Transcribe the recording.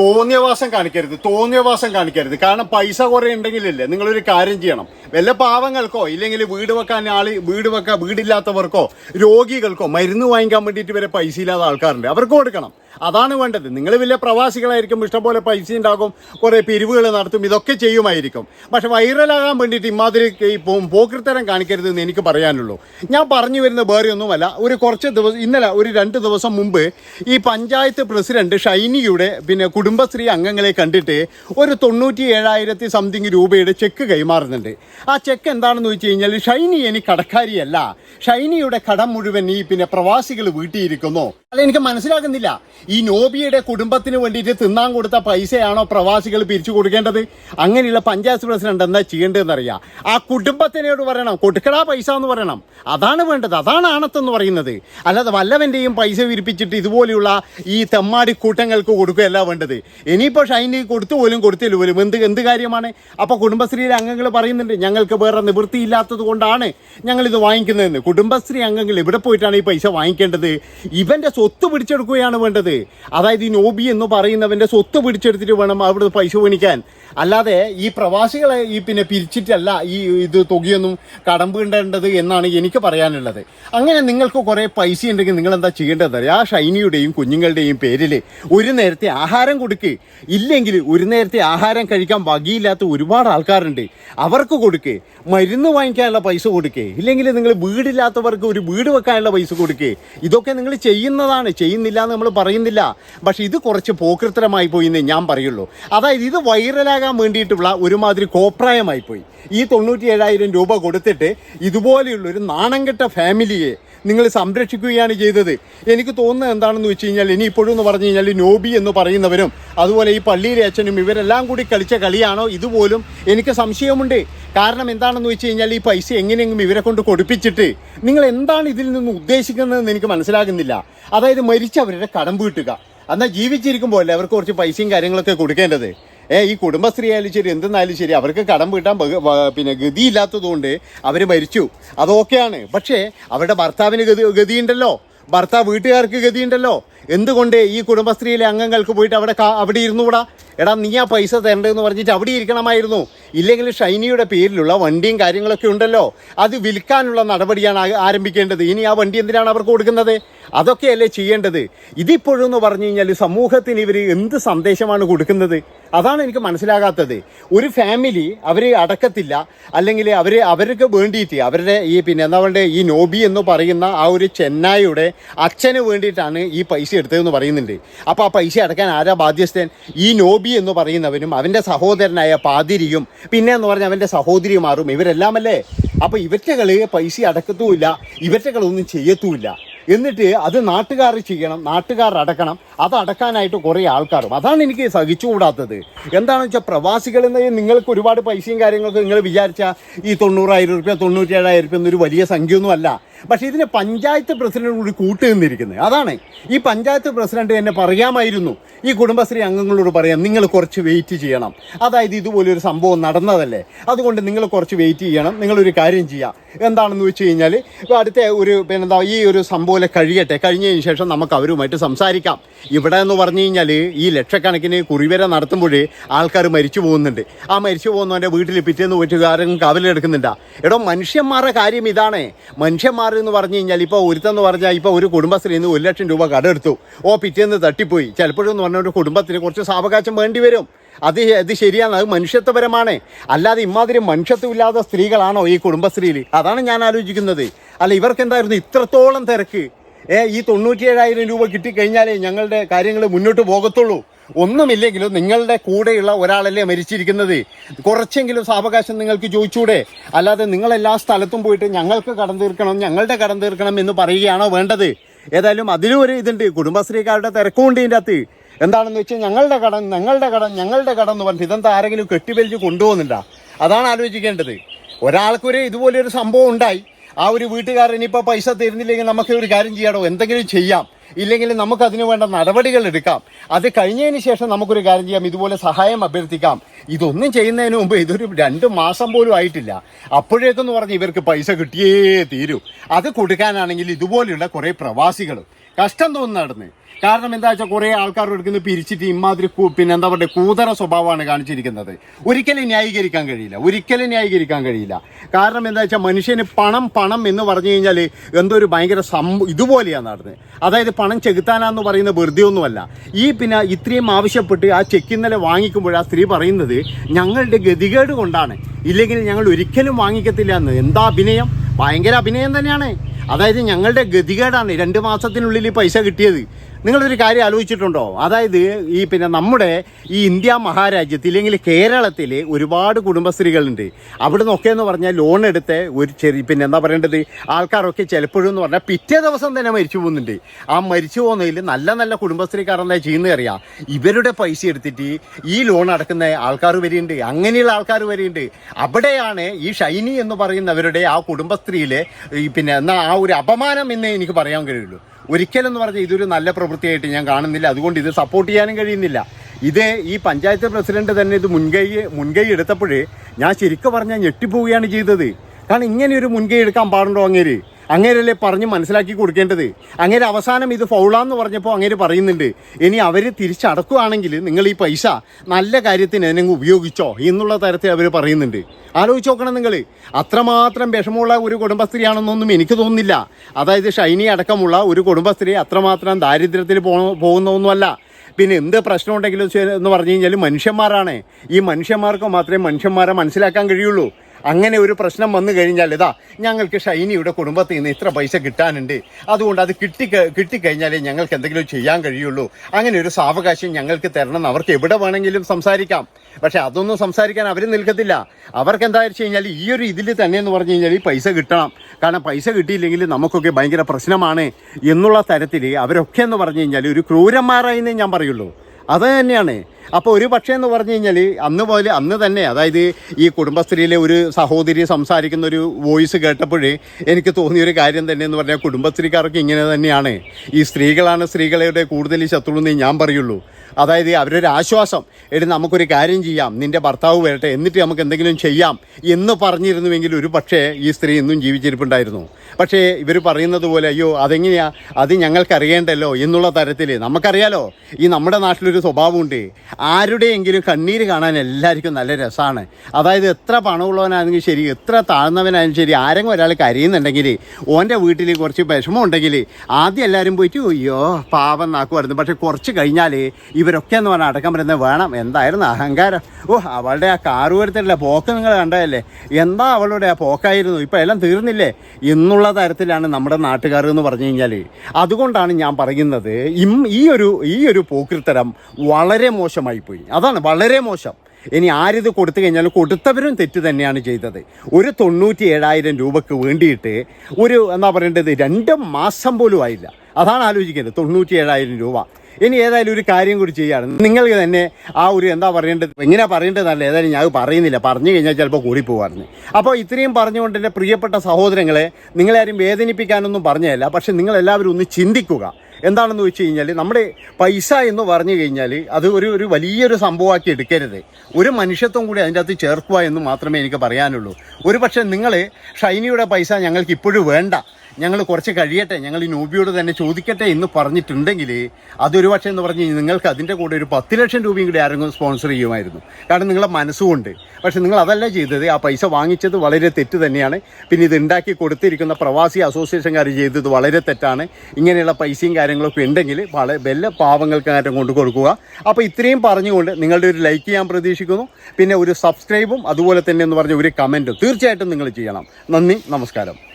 തോന്നിയവാസം കാണിക്കരുത് തോന്നിയവാസം കാണിക്കരുത്. കാരണം പൈസ കുറെ ഉണ്ടെങ്കിലല്ലേ നിങ്ങളൊരു കാര്യം ചെയ്യണം. വല്ല പാവങ്ങൾക്കോ ഇല്ലെങ്കിൽ വീട് വെക്കാൻ ആൾ വീട് വെക്കാൻ വീടില്ലാത്തവർക്കോ രോഗികൾക്കോ മരുന്ന് വാങ്ങിക്കാൻ വേണ്ടിയിട്ട് വരെ പൈസ ഇല്ലാത്ത ആൾക്കാരുണ്ട്. അവർക്ക് കൊടുക്കണം. അതാണ് വേണ്ടത്. നിങ്ങൾ വലിയ പ്രവാസികളായിരിക്കും ഇഷ്ടംപോലെ പൈസ ഉണ്ടാകും കുറേ പിരിവുകൾ നടത്തും ഇതൊക്കെ ചെയ്യുമായിരിക്കും. പക്ഷെ വൈറലാകാൻ വേണ്ടിയിട്ട് ഇമാതിരി ഈ പോക്കിർത്തരം പോക്കിരിത്തരം കാണിക്കരുത് എന്ന് എനിക്ക് പറയാനുള്ളൂ. ഞാൻ പറഞ്ഞു വരുന്ന വേറെ ഒന്നുമല്ല. ഒരു കുറച്ച് ദിവസം ഇന്നലെ ഒരു രണ്ട് ദിവസം മുമ്പ് ഈ പഞ്ചായത്ത് പ്രസിഡന്റ് ഷൈനിയുടെ പിന്നെ കുടുംബശ്രീ അംഗങ്ങളെ കണ്ടിട്ട് ഒരു തൊണ്ണൂറ്റി ഏഴായിരത്തി സംതിങ് രൂപയുടെ ചെക്ക് കൈമാറുന്നുണ്ട്. ആ ചെക്ക് എന്താണെന്ന് വെച്ച് കഴിഞ്ഞാൽ ഷൈനി എനിക്ക് കടക്കാരിയല്ല. ഷൈനിയുടെ കടം മുഴുവൻ ഈ പിന്നെ പ്രവാസികൾ വീട്ടിയിരിക്കുന്നു. അല്ല എനിക്ക് മനസ്സിലാകുന്നില്ല. ഈ നോബിയുടെ കുടുംബത്തിന് വേണ്ടിയിട്ട് തിന്നാൻ കൊടുത്ത പൈസയാണോ പ്രവാസികൾ പിരിച്ചു കൊടുക്കേണ്ടത്? അങ്ങനെയുള്ള പഞ്ചായത്ത് പ്രസിഡന്റ് എന്താ ചെയ്യേണ്ടതെന്ന് അറിയാം ആ കുടുംബത്തിനോട് പറയണം കൊടുക്കടാ പൈസ എന്ന് പറയണം. അതാണ് വേണ്ടത് അതാണ് ആണത്തെന്ന് പറയുന്നത്. അല്ലാതെ വല്ലവന്റെയും പൈസ വിരിപ്പിച്ചിട്ട് ഇതുപോലെയുള്ള ഈ തെമ്മാടി കൂട്ടങ്ങൾക്ക് കൊടുക്കുകയല്ല വേണ്ടത്. ഇനിയിപ്പോൾ ഷൈനി കൊടുത്തു പോലും കൊടുത്തില്ല പോലും എന്ത് എന്ത് കാര്യമാണ്? അപ്പോൾ കുടുംബശ്രീയിലെ അംഗങ്ങൾ പറയുന്നുണ്ട് ഞങ്ങൾക്ക് വേറെ നിവൃത്തി നിവൃത്തിയില്ലാത്തത് കൊണ്ടാണ് ഞങ്ങളിത് വാങ്ങിക്കുന്നതെന്ന്. കുടുംബശ്രീ അംഗങ്ങൾ ഇവിടെ പോയിട്ടാണ് ഈ പൈസ വാങ്ങിക്കേണ്ടത്? ഇവന്റെ സ്വത്ത് പിടിച്ചെടുക്കുകയാണ് വേണ്ടത്. അതായത് ഈ നോബി എന്ന് പറയുന്നവന്റെ സ്വത്ത് പിടിച്ചെടുത്തിട്ട് വേണം അവിടെ പൈസ വേണിക്കാൻ അല്ലാതെ ഈ പ്രവാസികളെ ഈ പിന്നെ പിരിച്ചിട്ടല്ല ഈ ഇത് തുകയൊന്നും കടം വീണ്ടേണ്ടത് എന്നാണ് എനിക്ക് പറയാനുള്ളത്. അങ്ങനെ നിങ്ങൾക്ക് കുറേ പൈസ ഉണ്ടെങ്കിൽ നിങ്ങൾ എന്താ ചെയ്യേണ്ടത് ആ ഷൈനിയുടെയും കുഞ്ഞുങ്ങളുടെയും പേരിൽ ഒരു നേരത്തെ ആഹാരം കൊടുക്ക്. ഇല്ലെങ്കിൽ ഒരു നേരത്തെ ആഹാരം കഴിക്കാൻ വകയില്ലാത്ത ഒരുപാട് ആൾക്കാരുണ്ട്. അവർക്ക് കൊടുക്ക്. മരുന്ന് വാങ്ങിക്കാനുള്ള പൈസ കൊടുക്കേ. ഇല്ലെങ്കിൽ നിങ്ങൾ വീടില്ലാത്തവർക്ക് ഒരു വീട് വെക്കാനുള്ള പൈസ കൊടുക്കേ. ഇതൊക്കെ നിങ്ങൾ ചെയ്യുന്നതാണ്. ചെയ്യുന്നില്ല എന്ന് നമ്മൾ പറയുന്നില്ല. പക്ഷെ ഇത് കുറച്ച് പോക്രിത്തരമായി പോയി എന്ന് ഞാൻ പറയുള്ളൂ. അതായത് ഇത് വൈറലാകാൻ വേണ്ടിയിട്ടുള്ള ഒരുമാതിരി കോപ്രായമായി പോയി. ഈ തൊണ്ണൂറ്റി ഏഴായിരം രൂപ കൊടുത്തിട്ട് ഇതുപോലെയുള്ള ഒരു നാണം ഫാമിലിയെ നിങ്ങൾ സംരക്ഷിക്കുകയാണ് ചെയ്തത്. എനിക്ക് തോന്നുന്നത് എന്താണെന്ന് വെച്ച് കഴിഞ്ഞാൽ ഇനി ഇപ്പോഴും എന്ന് പറഞ്ഞു കഴിഞ്ഞാൽ നോബി എന്ന് പറയുന്നവരും അതുപോലെ ഈ പള്ളിയിലെ അച്ഛനും ഇവരെല്ലാം കൂടി കളിച്ച കളിയാണോ? ഇതുപോലും എനിക്ക് സംശയമുണ്ട്. കാരണം എന്താണെന്ന് വെച്ച് കഴിഞ്ഞാൽ ഈ പൈസ എങ്ങനെയെങ്കിലും ഇവരെ കൊണ്ട് കൊടുപ്പിച്ചിട്ട് നിങ്ങൾ എന്താണ് ഇതിൽ നിന്ന് ഉദ്ദേശിക്കുന്നതെന്ന് എനിക്ക് മനസ്സിലാകുന്നില്ല. അതായത് മരിച്ചവരുടെ കടം വീട്ടുക. എന്നാൽ ജീവിച്ചിരിക്കുമ്പോൾ അല്ലേ അവർക്ക് കുറച്ച് പൈസയും കാര്യങ്ങളൊക്കെ കൊടുക്കേണ്ടത്? ഏ ഈ കുടുംബശ്രീ ആയാലും ശരി എന്തെന്നായാലും ശരി അവർക്ക് കടം വീട്ടാൻ പിന്നെ ഗതി പിന്നെ ഗതിയില്ലാത്തതുകൊണ്ട് അവർ മരിച്ചു. അതൊക്കെയാണ്. പക്ഷേ അവരുടെ ഭർത്താവിന് ഗതി ഗതിയുണ്ടല്ലോ. ഭർത്താവ് വീട്ടുകാർക്ക് ഗതിയുണ്ടല്ലോ. എന്തുകൊണ്ട് ഈ കുടുംബശ്രീയിലെ അംഗങ്ങൾക്ക് പോയിട്ട് അവിടെ അവിടെ ഇരുന്നുകൂടാ? എടാ നീ ആ പൈസ തരണ്ടെന്ന് പറഞ്ഞിട്ട് അവിടെ ഇരിക്കണമായിരുന്നു. ഇല്ലെങ്കിൽ ഷൈനിയുടെ പേരിലുള്ള വണ്ടിയും കാര്യങ്ങളൊക്കെ ഉണ്ടല്ലോ. അത് വിൽക്കാനുള്ള നടപടിയാണ് ആരംഭിക്കേണ്ടത്. ഇനി ആ വണ്ടി എന്തിനാണ് അവർക്ക് കൊടുക്കുന്നത്? അതൊക്കെയല്ലേ ചെയ്യേണ്ടത്. ഇതിപ്പോഴും എന്ന് പറഞ്ഞു കഴിഞ്ഞാൽ സമൂഹത്തിന് ഇവർ എന്ത് സന്ദേശമാണ് കൊടുക്കുന്നത്? അതാണ് എനിക്ക് മനസ്സിലാകാത്തത്. ഒരു ഫാമിലി അവർ അടക്കത്തില്ല. അല്ലെങ്കിൽ അവർ അവർക്ക് വേണ്ടിയിട്ട് അവരുടെ ഈ പിന്നെ എന്താ പറയുക ഈ നോബി എന്ന് പറയുന്ന ആ ഒരു ചെന്നായിയുടെ അച്ഛന് വേണ്ടിയിട്ടാണ് ഈ പൈസ എടുത്തതെന്ന് പറയുന്നുണ്ട്. അപ്പോൾ ആ പൈസ അടക്കാൻ ആരാ ബാധ്യസ്ഥൻ? ഈ നോബി എന്ന് പറയുന്നവനും അവന്റെ സഹോദരനായ പാതിരിയും പിന്നെ എന്ന് പറഞ്ഞാൽ അവന്റെ സഹോദരിമാറും ഇവരെല്ലാമല്ലേ? അപ്പോൾ ഇവറ്റകൾ പൈസ അടക്കത്തുമില്ല ഇവറ്റകളൊന്നും ചെയ്യത്തുമില്ല. എന്നിട്ട് അത് നാട്ടുകാർ ചെയ്യണം നാട്ടുകാർ അടക്കണം. അത് അടക്കാനായിട്ട് കുറേ ആൾക്കാരും. അതാണ് എനിക്ക് സഹിച്ചുകൂടാത്തത്. എന്താണെന്ന് വെച്ചാൽ പ്രവാസികളിൽ നിന്ന് നിങ്ങൾക്ക് ഒരുപാട് പൈസയും കാര്യങ്ങളൊക്കെ നിങ്ങൾ വിചാരിച്ചാൽ ഈ തൊണ്ണൂറായിരം റുപ്യ തൊണ്ണൂറ്റി ഏഴായിരം റുപ്യ എന്നൊരു വലിയ സംഖ്യയൊന്നും അല്ല. പക്ഷേ ഇതിന് പഞ്ചായത്ത് പ്രസിഡന്റ് കൂടി കൂട്ടു നിന്നിരിക്കുന്നത് അതാണ്. ഈ പഞ്ചായത്ത് പ്രസിഡന്റ് എന്നെ പറയാമായിരുന്നു. ഈ കുടുംബശ്രീ അംഗങ്ങളോട് പറയാം നിങ്ങൾ കുറച്ച് വെയിറ്റ് ചെയ്യണം. അതായത് ഇതുപോലൊരു സംഭവം നടന്നതല്ലേ? അതുകൊണ്ട് നിങ്ങൾ കുറച്ച് വെയിറ്റ് ചെയ്യണം നിങ്ങളൊരു കാര്യം ചെയ്യാം. എന്താണെന്ന് വെച്ച് കഴിഞ്ഞാൽ അടുത്ത ഒരു പിന്നെന്താ ഈ ഒരു സംഭവം കഴിയട്ടെ. കഴിഞ്ഞതിന് ശേഷം നമുക്ക് അവരുമായിട്ട് സംസാരിക്കാം. ഇവിടെ എന്ന് പറഞ്ഞു കഴിഞ്ഞാൽ ഈ ലക്ഷക്കണക്കിന് കുറിവര നടത്തുമ്പോൾ ആൾക്കാർ മരിച്ചു പോകുന്നുണ്ട്. ആ മരിച്ചു പോകുന്നവന്റെ വീട്ടിൽ പിറ്റേന്ന് പോയിട്ട് ആരും കാവലെടുക്കുന്നുണ്ടാ എടോ മനുഷ്യന്മാരുടെ കാര്യം ഇതാണ്. മനുഷ്യന്മാർ എന്ന് പറഞ്ഞു കഴിഞ്ഞാൽ ഇപ്പോൾ ഒരുത്തെന്ന് പറഞ്ഞാൽ ഇപ്പോൾ ഒരു കുടുംബശ്രീയിൽ നിന്ന് ഒരു ലക്ഷം രൂപ കടമെടുത്തു ഓ പിറ്റേന്ന് തട്ടിപ്പോയി. ചിലപ്പോഴെന്ന് പറഞ്ഞ ഒരു കുടുംബത്തിന് കുറച്ച് സാവകാശം വേണ്ടി വരും. അത് അത് ശരിയാണ്. അത് മനുഷ്യത്വപരമാണ്. അല്ലാതെ ഇമാതിരി മനുഷ്യത്വമില്ലാത്ത സ്ത്രീകളാണോ ഈ കുടുംബശ്രീയിൽ? അതാണ് ഞാൻ ആലോചിക്കുന്നത്. അല്ല ഇവർക്ക് എന്തായിരുന്നു ഇത്രത്തോളം തിരക്ക്? ഏ ഈ തൊണ്ണൂറ്റിയേഴായിരം രൂപ കിട്ടിക്കഴിഞ്ഞാലേ ഞങ്ങളുടെ കാര്യങ്ങൾ മുന്നോട്ട് പോകത്തുള്ളൂ. ഒന്നുമില്ലെങ്കിലും നിങ്ങളുടെ കൂടെയുള്ള ഒരാളല്ലേ മരിച്ചിരിക്കുന്നത്. കുറച്ചെങ്കിലും സാവകാശം നിങ്ങൾക്ക് ചോദിച്ചൂടെ? അല്ലാതെ നിങ്ങൾ എല്ലാ സ്ഥലത്തും പോയിട്ട് ഞങ്ങൾക്ക് കടം തീർക്കണം ഞങ്ങളുടെ കടം തീർക്കണം എന്ന് പറയുകയാണോ വേണ്ടത്? ഏതായാലും അതിലും ഒരു ഇതുണ്ട്. കുടുംബശ്രീക്കാരുടെ തിരക്കുമുണ്ട് ഇതിന്റെ അകത്ത്. എന്താണെന്ന് വെച്ചാൽ ഞങ്ങളുടെ കടം ഞങ്ങളുടെ കടം ഞങ്ങളുടെ കടം എന്ന് പറഞ്ഞിട്ട് ഇതെന്താ ആരെങ്കിലും കെട്ടിവലിച്ച് കൊണ്ടുപോകുന്നില്ല അതാണ് ആലോചിക്കേണ്ടത്. ഒരാൾക്കൊരു ഇതുപോലൊരു സംഭവം ഉണ്ടായി. ആ ഒരു വീട്ടുകാരൻ ഇനിയിപ്പോൾ പൈസ തരുന്നില്ലെങ്കിൽ നമുക്ക് ഒരു കാര്യം ചെയ്യാടോ? എന്തെങ്കിലും ചെയ്യാം. ഇല്ലെങ്കിൽ നമുക്ക് അതിനു വേണ്ട നടപടികൾ എടുക്കാം. അത് കഴിഞ്ഞതിന് ശേഷം നമുക്കൊരു കാര്യം ചെയ്യാം. ഇതുപോലെ സഹായം അഭ്യർത്ഥിക്കാം. ഇതൊന്നും ചെയ്യുന്നതിന് മുമ്പ് ഇതൊരു രണ്ട് മാസം പോലും ആയിട്ടില്ല. അപ്പോഴേക്കെന്ന് പറഞ്ഞ് ഇവർക്ക് പൈസ കിട്ടിയേ തീരൂ. അത് കൊടുക്കാനാണെങ്കിൽ ഇതുപോലെയുള്ള കുറേ പ്രവാസികൾ കഷ്ടം തോന്നുന്നു നടന്ന് കാരണം എന്താ വെച്ചാൽ കുറെ ആൾക്കാർ എടുക്കുന്ന പിരിച്ചിട്ട് ഇമാതിരി പിന്നെ എന്താ പറയുക കൂതറ സ്വഭാവമാണ് കാണിച്ചിരിക്കുന്നത്. ഒരിക്കലും ന്യായീകരിക്കാൻ കഴിയില്ല. ഒരിക്കലും ന്യായീകരിക്കാൻ കഴിയില്ല. കാരണം എന്താ വെച്ചാൽ മനുഷ്യന് പണം പണം എന്ന് പറഞ്ഞു കഴിഞ്ഞാൽ എന്തോ ഒരു ഭയങ്കര സം ഇതുപോലെയാണ് നടന്നത് അതായത് പണം ചെകുത്താനാന്ന് പറയുന്ന വെറുതെ ഒന്നുമല്ല ഈ പിന്നെ ഇത്രയും ആവശ്യപ്പെട്ട് ആ ചെക്ക് ഇന്നലെ വാങ്ങിക്കുമ്പോൾ ആ സ്ത്രീ പറയുന്നത് ഞങ്ങളുടെ ഗതികേട് കൊണ്ടാണ്. ഇല്ലെങ്കിൽ ഞങ്ങൾ ഒരിക്കലും വാങ്ങിക്കത്തില്ല എന്ന്. എന്താ അഭിനയം? ഭയങ്കര അഭിനയം തന്നെയാണ്. അതായത് ഞങ്ങളുടെ ഗതികേടാണ്. രണ്ട് മാസത്തിനുള്ളിൽ പൈസ കിട്ടിയത്. നിങ്ങളൊരു കാര്യം ആലോചിച്ചിട്ടുണ്ടോ? അതായത് ഈ പിന്നെ നമ്മുടെ ഈ ഇന്ത്യ മഹാരാജ്യത്ത് ഇല്ലെങ്കിൽ കേരളത്തിൽ ഒരുപാട് കുടുംബശ്രീകളുണ്ട്. അവിടെ നിന്നൊക്കെ എന്ന് പറഞ്ഞാൽ ലോൺ എടുത്ത് ഒരു ചെറിയ പിന്നെ എന്താ പറയേണ്ടത്? ആൾക്കാരൊക്കെ ചിലപ്പോഴും എന്ന് പറഞ്ഞാൽ പിറ്റേ ദിവസം തന്നെ മരിച്ചു പോകുന്നുണ്ട്. ആ മരിച്ചു പോകുന്നതിൽ നല്ല നല്ല കുടുംബശ്രീക്കാർ എന്താ ചെയ്യുന്നത് അറിയാം? ഇവരുടെ പൈസ എടുത്തിട്ട് ഈ ലോൺ അടക്കുന്ന ആൾക്കാർ വരെയുണ്ട്. അങ്ങനെയുള്ള ആൾക്കാർ വരെയുണ്ട്. അവിടെയാണ് ഈ ഷൈനി എന്ന് പറയുന്നവരുടെ ആ കുടുംബശ്രീയിലെ ഈ പിന്നെ എന്നാ ആ ഒരു അപമാനം എന്നേ എനിക്ക് പറയാൻ കഴിയുള്ളൂ. ഒരിക്കലെന്ന് പറഞ്ഞാൽ ഇതൊരു നല്ല പ്രവൃത്തിയായിട്ട് ഞാൻ കാണുന്നില്ല. അതുകൊണ്ട് ഇത് സപ്പോർട്ട് ചെയ്യാനും കഴിയുന്നില്ല. ഇത് ഈ പഞ്ചായത്ത് പ്രസിഡന്റ് തന്നെ ഇത് മുൻകൈ മുൻകൈ എടുത്തപ്പോഴേ ഞാൻ ശരിക്കും പറഞ്ഞാൽ ഞെട്ടിപ്പോവുകയാണ് ചെയ്തത്. കാരണം ഇങ്ങനെ ഒരു മുൻകൈ എടുക്കാൻ പാടുണ്ടോ അങ്ങേര്? അങ്ങേരല്ലേ പറഞ്ഞ് മനസ്സിലാക്കി കൊടുക്കേണ്ടത്? അങ്ങേര് അവസാനം ഇത് ഫൗളാന്ന് പറഞ്ഞപ്പോൾ അങ്ങേര് പറയുന്നുണ്ട് ഇനി അവർ തിരിച്ചടക്കുകയാണെങ്കിൽ നിങ്ങൾ ഈ പൈസ നല്ല കാര്യത്തിന് എന്നെങ്കിൽ ഉപയോഗിച്ചോ? എന്നുള്ള തരത്തിൽ അവർ പറയുന്നുണ്ട്. ആലോചിച്ച് നോക്കണം നിങ്ങൾ അത്രമാത്രം വിഷമമുള്ള ഒരു കുടുംബസ്ത്രീയാണെന്നൊന്നും എനിക്ക് തോന്നുന്നില്ല. അതായത് ഷൈനി അടക്കമുള്ള ഒരു കുടുംബസ്ത്രീ അത്രമാത്രം ദാരിദ്ര്യത്തിൽ പോ പോകുന്നതൊന്നുമല്ല. പിന്നെ എന്ത് പ്രശ്നം ഉണ്ടെങ്കിലും എന്ന് പറഞ്ഞു കഴിഞ്ഞാൽ മനുഷ്യന്മാരാണ്. ഈ മനുഷ്യന്മാർക്ക് മാത്രമേ മനുഷ്യന്മാരെ മനസ്സിലാക്കാൻ കഴിയുള്ളൂ. അങ്ങനെ ഒരു പ്രശ്നം വന്നു കഴിഞ്ഞാൽ ഇതാ ഞങ്ങൾക്ക് ഷൈനിയുടെ കുടുംബത്തിൽ നിന്ന് ഇത്ര പൈസ കിട്ടാനുണ്ട്. അതുകൊണ്ട് അത് കിട്ടി കിട്ടിക്കഴിഞ്ഞാലേ ഞങ്ങൾക്ക് എന്തെങ്കിലും ചെയ്യാൻ കഴിയുള്ളൂ. അങ്ങനെ ഒരു സാവകാശം ഞങ്ങൾക്ക് തരണം. അവർക്ക് എവിടെ വേണമെങ്കിലും സംസാരിക്കാം. പക്ഷെ അതൊന്നും സംസാരിക്കാൻ അവർ നിൽക്കത്തില്ല. അവർക്ക് എന്താ വെച്ച് കഴിഞ്ഞാൽ ഈ ഒരു ഇതിൽ തന്നെ എന്ന് പറഞ്ഞു കഴിഞ്ഞാൽ ഈ പൈസ കിട്ടണം. കാരണം പൈസ കിട്ടിയില്ലെങ്കിൽ നമുക്കൊക്കെ ഭയങ്കര പ്രശ്നമാണ് എന്നുള്ള തരത്തിൽ അവരൊക്കെ എന്ന് പറഞ്ഞു കഴിഞ്ഞാൽ ഒരു ക്രൂരന്മാരായി ഞാൻ പറയുള്ളൂ. അത് തന്നെയാണ്. അപ്പോൾ ഒരു പക്ഷേ എന്ന് പറഞ്ഞു കഴിഞ്ഞാൽ അന്ന് പോലെ അന്ന് തന്നെ അതായത് ഈ കുടുംബശ്രീയിലെ ഒരു സഹോദരി സംസാരിക്കുന്ന ഒരു വോയിസ് കേട്ടപ്പോഴേ എനിക്ക് തോന്നിയ ഒരു കാര്യം തന്നെ എന്ന് പറഞ്ഞാൽ കുടുംബശ്രീക്കാർക്ക് ഇങ്ങനെ തന്നെയാണ്. ഈ സ്ത്രീകളാണ് സ്ത്രീകളുടെ കൂടുതൽ ശത്രു ഞാൻ പറയുള്ളൂ. അതായത് അവരൊരു ആശ്വാസം. എടി നമുക്കൊരു കാര്യം ചെയ്യാം. നിന്റെ ഭർത്താവ് വരട്ടെ. എന്നിട്ട് നമുക്ക് എന്തെങ്കിലും ചെയ്യാം എന്ന് പറഞ്ഞിരുന്നുവെങ്കിൽ ഒരു പക്ഷേ ഈ സ്ത്രീ ഇന്നും ജീവിച്ചിരിപ്പുണ്ടായിരുന്നു. പക്ഷേ ഇവർ പറയുന്നത് പോലെ അയ്യോ അതെങ്ങനെയാ? അത് ഞങ്ങൾക്കറിയേണ്ടല്ലോ എന്നുള്ള തരത്തിൽ നമുക്കറിയാലോ ഈ നമ്മുടെ നാട്ടിലൊരു സ്വഭാവമുണ്ട്. ആരുടെയെങ്കിലും കണ്ണീര് കാണാൻ എല്ലാവർക്കും നല്ല രസമാണ് അതായത് എത്ര പണമുള്ളവനാണെങ്കിൽ ശരി എത്ര താഴ്ന്നവനായാലും ശരി ആരെങ്കിലും ഒരാൾ കരയുന്നുണ്ടെങ്കിൽ ഓന്റെ വീട്ടിൽ കുറച്ച് വിഷമം ഉണ്ടെങ്കിൽ ആദ്യം എല്ലാവരും പോയിട്ട് അയ്യോ പാവം നാക്കുമായിരുന്നു പക്ഷെ കുറച്ച് കഴിഞ്ഞാൽ ഇവരൊക്കെ എന്ന് പറഞ്ഞാൽ അടക്കം പറയുന്നത് വേണം. എന്തായിരുന്നു അഹങ്കാരം? ഓ അവളുടെ ആ കാറ് വരുത്തില്ല പോക്ക് നിങ്ങൾ കണ്ടതല്ലേ? എന്താ അവളുടെ ആ പോക്കായിരുന്നു? ഇപ്പം എല്ലാം തീർന്നില്ലേ? എന്നുള്ള തരത്തിലാണ് നമ്മുടെ നാട്ടുകാർ എന്ന് പറഞ്ഞു കഴിഞ്ഞാൽ അതുകൊണ്ടാണ് ഞാൻ പറയുന്നത് ഇം ഈ ഒരു ഈ ഒരു പോക്കൃത്തരം വളരെ മോശമായി പോയി അതാണ് വളരെ മോശം. ഇനി ആരിത് കൊടുത്തു കഴിഞ്ഞാൽ കൊടുത്തവരും തെറ്റ് തന്നെയാണ് ചെയ്തത്. ഒരു തൊണ്ണൂറ്റി ഏഴായിരം രൂപക്ക് വേണ്ടിയിട്ട് ഒരു എന്താ പറയേണ്ടത് രണ്ട് മാസം പോലും ആയില്ല. അതാണ് ആലോചിക്കേണ്ടത് തൊണ്ണൂറ്റി ഏഴായിരം രൂപ. ഇനി ഏതായാലും ഒരു കാര്യം കൂടി ചെയ്യാണ് നിങ്ങൾ തന്നെ ആ ഒരു എന്താ പറയേണ്ടത്? എങ്ങനെയാ പറയേണ്ടതല്ല ഏതായാലും ഞാൻ പറയുന്നില്ല. പറഞ്ഞു കഴിഞ്ഞാൽ ചിലപ്പോൾ കൂടിപ്പോവാറുണ്ട് അപ്പോൾ ഇത്രയും പറഞ്ഞുകൊണ്ട് എന്റെ പ്രിയപ്പെട്ട സഹോദരങ്ങളെ നിങ്ങളാരും വേദനിപ്പിക്കാനൊന്നും പറഞ്ഞതല്ല പക്ഷെ നിങ്ങളെല്ലാവരും ഒന്ന് ചിന്തിക്കുക. എന്താണെന്ന് വെച്ച് കഴിഞ്ഞാൽ നമ്മുടെ പൈസ എന്ന് പറഞ്ഞു കഴിഞ്ഞാൽ അത് ഒരു ഒരു വലിയൊരു സംഭവമാക്കി എടുക്കരുത്. ഒരു മനുഷ്യത്വം കൂടി അതിന്റെ അകത്ത് ചേർക്കുക എന്ന് മാത്രമേ എനിക്ക് പറയാനുള്ളൂ. ഒരു പക്ഷേ നിങ്ങൾ ഷൈനിയുടെ പൈസ ഞങ്ങൾക്ക് ഇപ്പോഴും വേണ്ട. ഞങ്ങൾ കുറച്ച് കഴിയട്ടെ ഞങ്ങൾ ഈ നോബിയോട് തന്നെ ചോദിക്കട്ടെ എന്ന് പറഞ്ഞിട്ടുണ്ടെങ്കിൽ അതൊരു പക്ഷേ എന്ന് പറഞ്ഞ് നിങ്ങൾക്ക് അതിന്റെ കൂടെ ഒരു പത്ത് ലക്ഷം രൂപയും കൂടി ആരെങ്കിലും സ്പോൺസർ ചെയ്യുമായിരുന്നു. കാരണം നിങ്ങളുടെ മനസ്സുകൊണ്ട്. പക്ഷേ നിങ്ങൾ അതല്ല ചെയ്തത്. ആ പൈസ വാങ്ങിച്ചത് വളരെ തെറ്റ് തന്നെയാണ്. പിന്നെ ഇത് ഉണ്ടാക്കി കൊടുത്തിരിക്കുന്ന പ്രവാസി അസോസിയേഷൻകാർ ചെയ്തത് വളരെ തെറ്റാണ്. ഇങ്ങനെയുള്ള പൈസയും കാര്യങ്ങളൊക്കെ ഉണ്ടെങ്കിൽ വളരെ വല്ല പാവങ്ങൾക്ക് ആറ്റം കൊണ്ട് കൊടുക്കുക. അപ്പോൾ ഇത്രയും പറഞ്ഞുകൊണ്ട് നിങ്ങളുടെ ഒരു ലൈക്ക് ഞാൻ പ്രതീക്ഷിക്കുന്നു. പിന്നെ ഒരു സബ്സ്ക്രൈബും അതുപോലെ തന്നെ എന്ന് പറഞ്ഞ ഒരു കമന്റും തീർച്ചയായിട്ടും നിങ്ങൾ ചെയ്യണം. നന്ദി നമസ്കാരം.